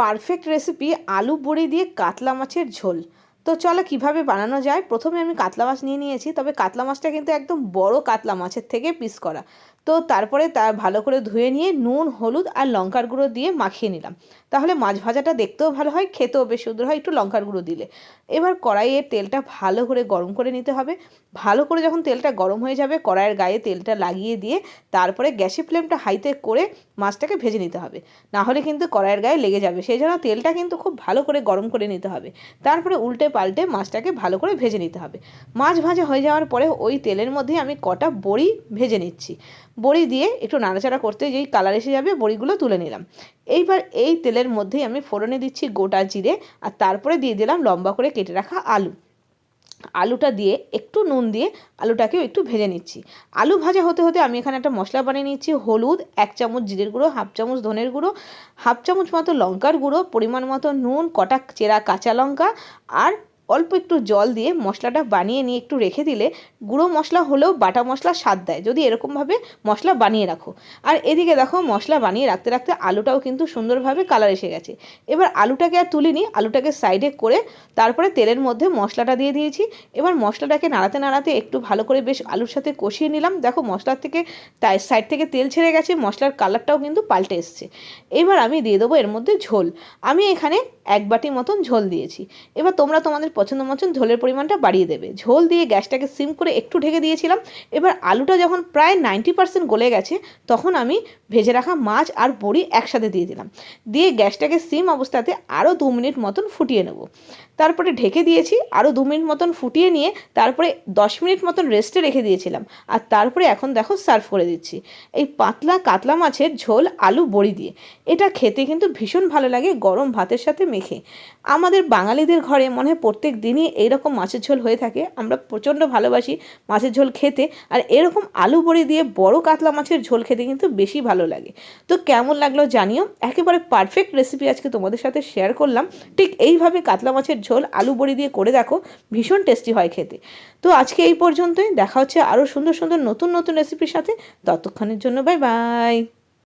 Perfect recipe আলু বড়ি দিয়ে কাতলা মাছের ঝোল। তো চলো কীভাবে বানানো যায়? প্রথমে আমি কাতলা মাছ নিয়ে নিয়েছি, তবে কাতলা মাছটা কিন্তু একদম বড় কাতলা মাছের থেকে পিস করা। তো তারপরে তা ভালো করে ধুয়ে নিয়ে নুন, হলুদ আর লঙ্কার গুঁড়ো দিয়ে মাখিয়ে নিলাম। তাহলে মাছ ভাজাটা দেখতেও ভালো হয়, খেতেও বেশ সুন্দর হয় একটু লঙ্কার গুঁড়ো দিলে। এবার কড়াইয়ের তেলটা ভালো করে গরম করে নিতে হবে। ভালো করে যখন তেলটা গরম হয়ে যাবে, কড়াইয়ের গায়ে তেলটা লাগিয়ে দিয়ে তারপরে গ্যাসের ফ্লেমটা হাইতে করে মাছটাকে ভেজে নিতে হবে। না হলে কিন্তু কড়াইয়ের গায়ে লেগে যাবে। সেই জন্য তেলটা কিন্তু খুব ভালো করে গরম করে নিতে হবে। তারপরে উল্টে পাল্টে মাছটাকে ভালো করে ভেজে নিতে হবে। মাছ ভাজা হয়ে যাওয়ার পরে ওই তেলের মধ্যে আমি কটা বড়ি ভেজে নিচ্ছি। বড়ি দিয়ে একটু নাড়াচাড়া করতে যেই কালার এসে যাবে, বড়িগুলো তুলে নিলাম। এইবার এই তেলের মধ্যেই আমি ফোড়নে দিচ্ছি গোটা জিরে আর তারপরে দিয়ে দিলাম লম্বা করে কেটে রাখা আলু। আলুটা দিয়ে একটু নুন দিয়ে আলুটাকেও একটু ভেজে নিচ্ছি। আলু ভাজা হতে হতে আমি এখানে একটা মশলা বানিয়ে নিচ্ছি, হলুদ, এক চামচ জিরের গুঁড়ো, হাফ চামচ ধনের গুঁড়ো, হাফ চামচ মতো লঙ্কার গুঁড়ো, পরিমাণ মতো নুন, কটা চেরা কাঁচা লঙ্কা আর অল্প একটু জল দিয়ে মশলাটা বানিয়ে নিয়ে একটু রেখে দিলে গুঁড়ো মশলা হলেও বাটা মশলা স্বাদ দেয়, যদি এরকমভাবে মশলা বানিয়ে রাখো। আর এদিকে দেখো মশলা বানিয়ে রাখতে রাখতে আলুটাও কিন্তু সুন্দরভাবে কালার এসে গেছে। এবার আলুটাকে আর তুলিনি, আলুটাকে সাইডে করে তারপরে তেলের মধ্যে মশলাটা দিয়ে দিয়েছি। এবার মশলাটাকে নাড়াতে নাড়াতে একটু ভালো করে বেশ আলুর সাথে কষিয়ে নিলাম। দেখো মশলার থেকে তাই সাইড থেকে তেল ছেড়ে গেছে, মশলার কালারটাও কিন্তু পাল্টে এসছে। এবার আমি দিয়ে দেবো এর মধ্যে ঝোল। আমি এখানে এক বাটি মতন ঝোল দিয়েছি। এবার তোমরা তোমাদের পছন্দ মতন ঝোলের পরিমাণটা বাড়িয়ে দেবে। ঝোল দিয়ে গ্যাসটাকে সিম করে একটু ঢেকে দিয়েছিলাম। এবার আলুটা যখন প্রায় নাইনটি পার্সেন্ট গলে গেছে, তখন আমি ভেজে রাখা মাছ আর বড়ি একসাথে দিয়ে দিলাম। দিয়ে গ্যাসটাকে সিম অবস্থাতে আরও দু মিনিট মতন ফুটিয়ে নেব। তারপরে ঢেকে দিয়েছি আরও দু মিনিট মতন ফুটিয়ে নিয়ে তারপরে দশ মিনিট মতন রেস্টে রেখে দিয়েছিলাম। আর তারপরে এখন দেখো সার্ভ করে দিচ্ছি। এই পাতলা কাতলা মাছের ঝোল, আলু, বড়ি দিয়ে। এটা খেতে কিন্তু ভীষণ ভালো লাগে গরম ভাতের সাথে মেখে। আমাদের বাঙালিদের ঘরে মনে হয় প্রত্যেক দিনই এইরকম মাছের ঝোল হয়ে থাকে। আমরা প্রচণ্ড ভালোবাসি মাছের ঝোল খেতে। আর এরকম আলু বড়ি দিয়ে বড় কাতলা মাছের ঝোল খেতে কিন্তু বেশি ভালো লাগে। তো কেমন লাগল জানিও। একেবারে পারফেক্ট রেসিপি আজকে তোমাদের সাথে শেয়ার করলাম। ঠিক এইভাবে কাতলা মাছের ঝোল, আলু বড়ি দিয়ে করে দেখো। ভীষণ টেস্টি হয় খেতে। তো আজকে এই পর্যন্তই। দেখা হচ্ছে আরও সুন্দর সুন্দর নতুন নতুন রেসিপির সাথে। ততক্ষণের জন্য বাই বাই